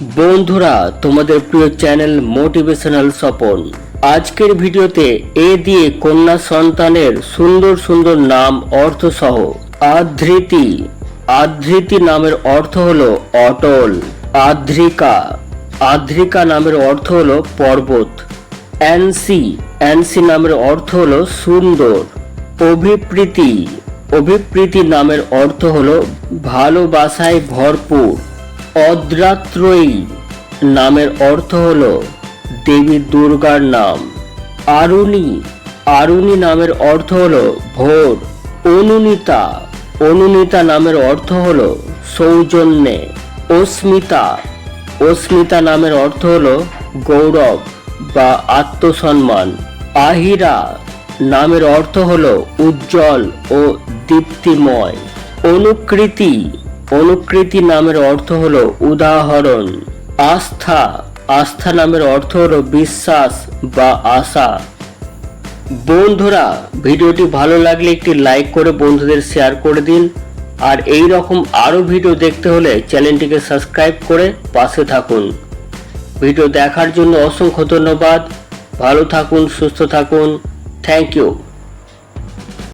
বন্ধুরা, তোমাদের প্রিয় চ্যানেল মোটিভেশনাল স্বপন। আজকের ভিডিওতে এ দিয়ে কন্যা সন্তানের সুন্দর সুন্দর নাম, অর্থ সহ। আধৃতি আধৃতি নামের অর্থ হলো অটল। আদ্রিকা। আদ্রিকা নামের অর্থ হলো পর্বত। অ্যান্সি অ্যান্সি নামের অর্থ হলো সুন্দর। অভিপ্রীতি। অভিপ্রীতি নামের অর্থ হলো ভালোবাসায় ভরপুর। অদ্রাত্রয়ী নামের অর্থ হলো দেবী দুর্গার নাম। আরুণী আরুণী নামের অর্থ হলো ভোর। অনুনিতা অনুনিতা নামের অর্থ হলো সৌজন্যে। অস্মিতা অস্মিতা নামের অর্থ হলো গৌরব বা আত্মসম্মান। আহিরা নামের অর্থ হলো উজ্জ্বল ও দীপ্তিময়। অনুকৃতি অনুকৃতি নামের অর্থ হলো উদাহরণ। আস্থা। আস্থা নামের অর্থ হলো বিশ্বাস বা আশা। বন্ধুরা, ভিডিওটি ভালো লাগলে একটি লাইক করে বন্ধুদের শেয়ার করে দিন। আর এই রকম আরও ভিডিও দেখতে হলে চ্যানেলটিকে সাবস্ক্রাইব করে পাশে থাকুন। ভিডিও দেখার জন্য অসংখ্য ধন্যবাদ। ভালো থাকুন, সুস্থ থাকুন। Thank you.